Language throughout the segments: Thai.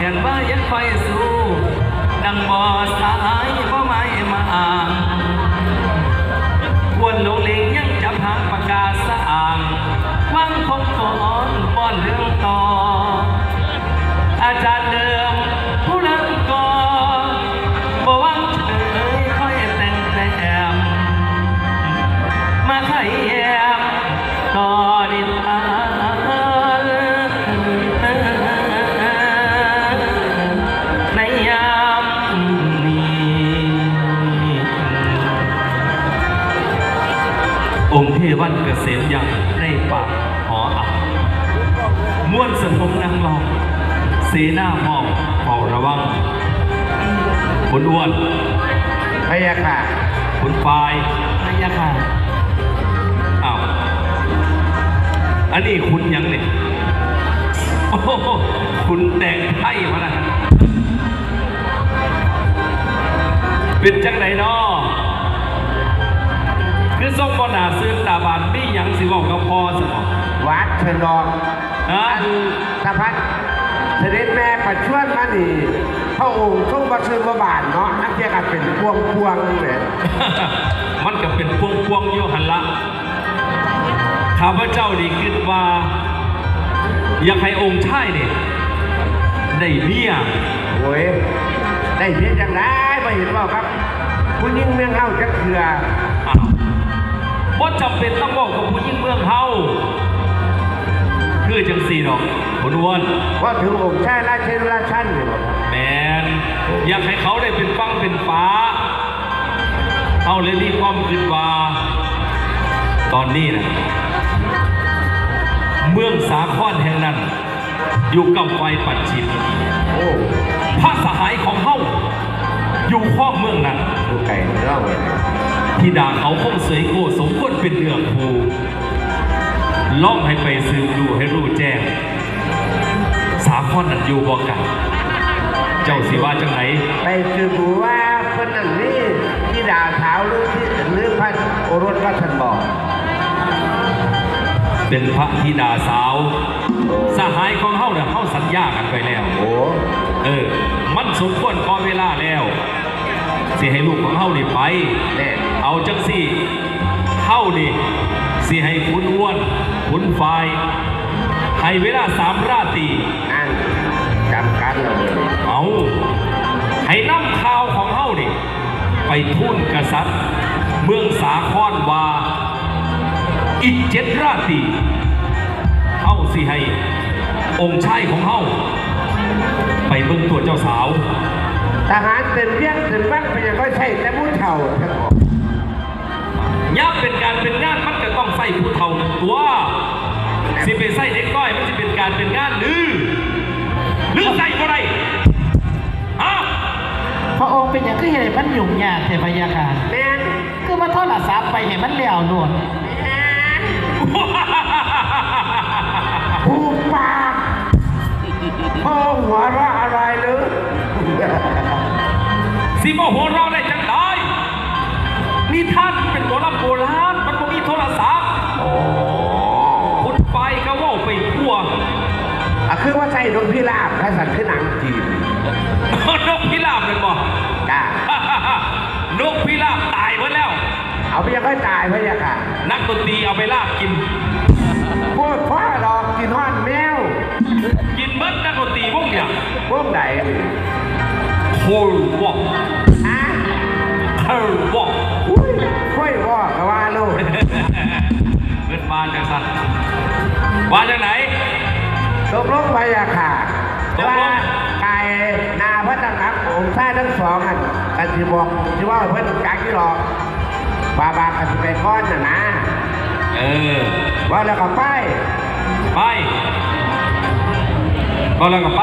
ส่องแขนว่ายังไฟสู้ ดังบ่อสายบ่ไม่มาอ่างควรลงเลงยังจับหางปากกาสะอ่างวางคงก่อนป้อนเรื่องต่อ อาจารย์ ม้วนสนมนางลองเสนามองเฝ้าระวังคุณอ้วนพะยะค่ะคุณปายนายาค่ะอ้าวอันนี้คุณยังเนี่ยโอ้โหคุณแดงไพ่มานะเป็นจังไหนเนาะคือส่งบอนาซื้อตาบานมีหยังสิบอกกับพอสมองวัดเชนองฮะ อันสะพัดเสด็จแม่ประชวรมานี่พระองค์ทรงบัซื้อมาบานเนาะนักเทียกันเป็นพวงพวงๆเลยมันก็เป็นพวงพวงๆโยหันละข้าพเจ้าดีคิดว่าอยากให้องค์ชายเนี่ยได้เมียโอ้ยได้เพียย่างไรมาเห็นว่าครับคุณยิ่งเมืองเฮาจักเถื่ออ้าวบ่จำเป็นต้องบอกกับผู้หญิงเมืองเฮา คือจังสี่ดอกคุณอ้วนว่าถึงองค์ชายราชเชนราชันนี่บอกครับแมนอยากให้เขาได้เป็นฟังเป็นฟ้าเอาเลยมีความคิดว่า ตอนนี้นะเมืองสาครแห่งนั้น อยู่กับไฟปัดชิมโอ้พระสหายของเฮาอยู่ข้อบเมืองนั้นดูไก่เล่าเลยที่ด่าเขาคงเสยโกสมควรเป็นเนื้อคู ล่องให้ไปสืบดูให้รู้แจ้ง สาครนั้นอยู่บ่กัน เจ้าสิว่าจังไหนไปสืบดูว่าคนนั้นนี่ที่ดาวเท้าหรือที่หรือพันโอรสวัฒนบอก เป็นพระธิดาสาว สหายของเฮาเนี่ยเฮาสัญญากันไปแล้วโอ้เออ มันสมควรพอเวลาแล้วสิให้ลูกของเฮานี่ไปแน่เอาจังสิเฮานี่ สิให้คุณอ้วนคุณฟายให้เวลาสามราตรีนั่นจำกันเราเลยเอาให้นำข่าวของเฮานี่ไปทูลกษัตริย์ เมืองสาครว่า อีกเจ็ดราตรีเฮาสิให้ องค์ชายของเฮาไปเบิ่งตัวเจ้าสาว ทหารเต็มเพียงเต็มบ้างไปยังก็ใช่แต่ผู้เฒ่าทั้งหมดย่าเป็นการเป็นงานมันก็ ต้องใส่ผู้เฒ่าตัวสิไปใส่เด็กน้อยมันจะเป็นการเป็นงานหรือหรือใส่บ่ได้ฮะพระองค์เป็นอย่างที่เห็นมันยุ่งยากเทพยาค่ะแม่นคือมาโทรศัพท์ไปเห็นมันเลี้ยวหนวดแม่นผูกปากพ่อหัวเราะอะไรหรือสิโมโหเราได้จังได้นี่ท่านเป็นโบราณโบราณ ไปทั่วอะคือว่าใช่นกพิราบภาษาคือหนังจีนนกพิราบเป็นบ่จ้านกพิราบตายหมดแล้ว เอาไปยังค่อยตายพะยะค่ะ นักดนตรีเอาไปลาบกินพูดพ่อดอกกินห้อนแมว กินเบิดนักดนตรีพวกเนี่ยพวกไหนโฮลวอก มาจากไหน ตกลงพะยะค่ะตกลง ว่าไก่นาพระตังหักองค์ชายทั้งสองอันกันที่บอกที่ว่าเพื่อนกักที่หรอกบาบากันที่ไปก้อนน่ะนะ เออ ว่าแล้วก็ไป ไป ก็แล้วก็ไป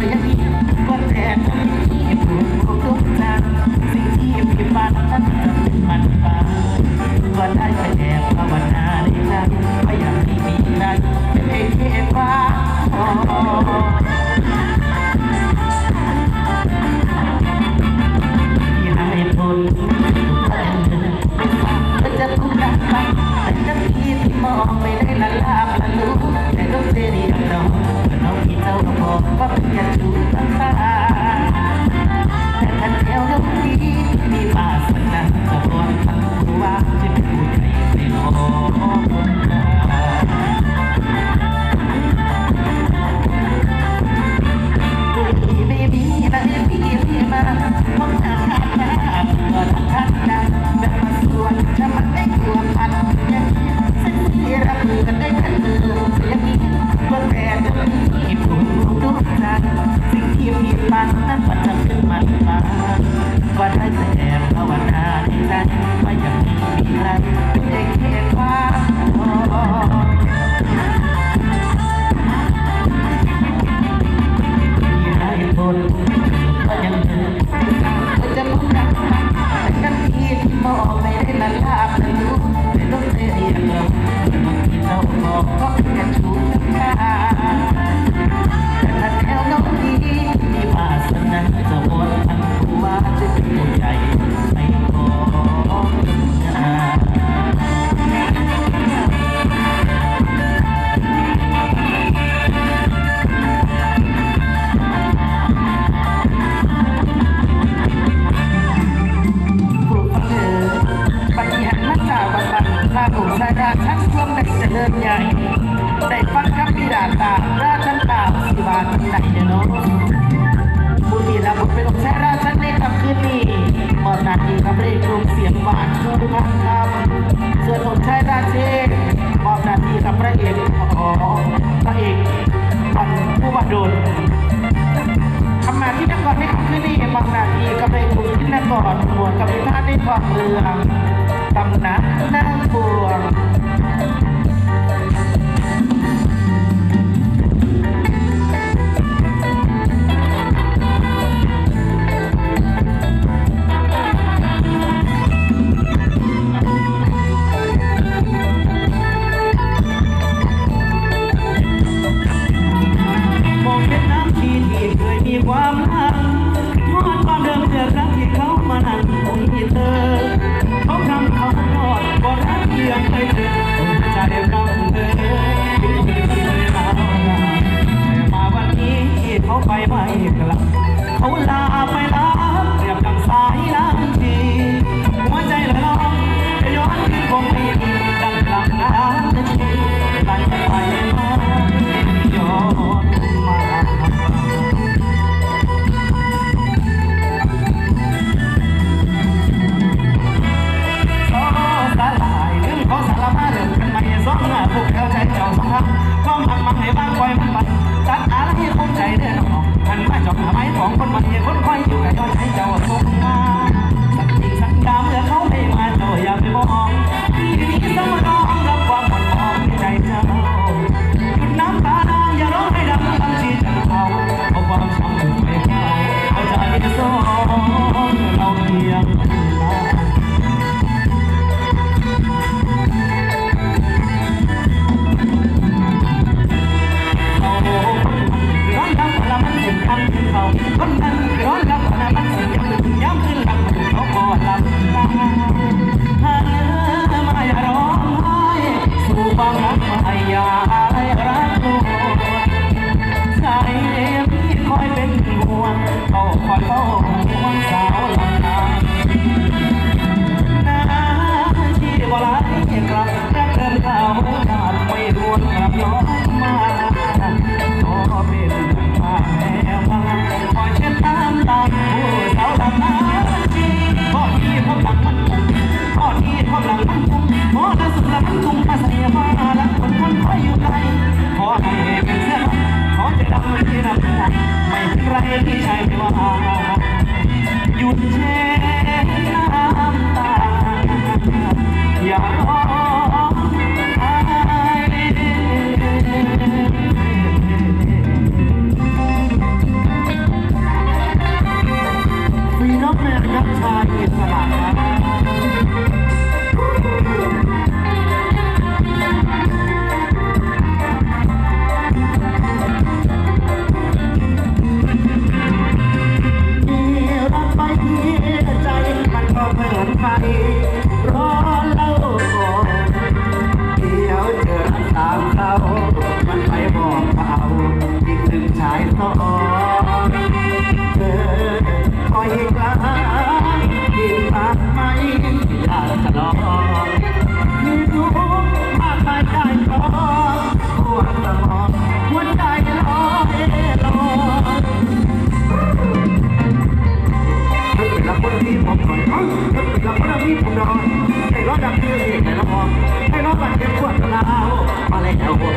Thank you. Yeah. เนี่ยเนาะบุญดีแล้วผมเป็นของแซ่ราชในคำคืนนี้หอดนาทีกับเรียกรวมเสียงหวานคู่ทุกท่านครับส่วนผมชายราเชษมอบนาทีกับพระเอกอ๋อพระเอกบันผู้บันโดนทำมาที่นครให้คำคืนนี้มอบนาทีกับเรียกรวมที่นครหัวกับพิธาในความเมืองตำหนักนั่งปวง Yes.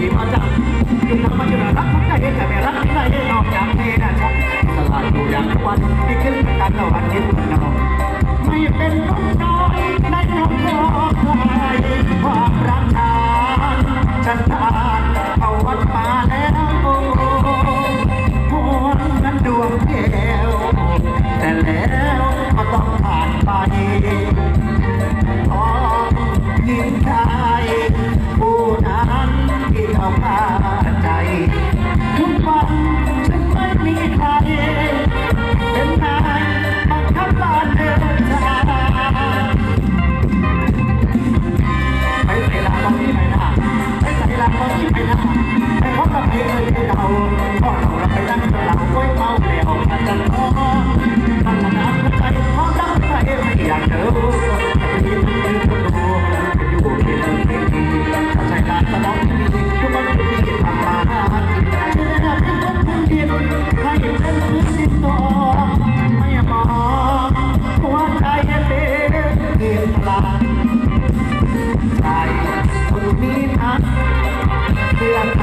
มีมาจากยุทธมัจจุราชรักจะเห็นแต่ไม่รักที่ไหนนอกจากเทนะชกสลายดูอย่างทุกวันที่ขึ้นกันเราอันชิดนะบอาไม่เป็นน้องน้อยในครองครัวใคความรักชาฉันทานเอาวัดมาแล้วโอ้พวนนั้นดวงเดียวแต่แล้วก็ต้องผ่านไป Oh, you มาพาใจ ทุกวันฉันไม่มีใครเป็นนายบังคับบานเดินทางไปใส่ลาบางที่ไปหน้าไปใส่ลาบางที่ไปหน้าไปพบกับเเลยเราพ่อเราไปนั่งเราไว้เมาแล้วกันจะต้องตั้น้ำใจเพราะตั้งใจไม่อยากเจอ Gracias.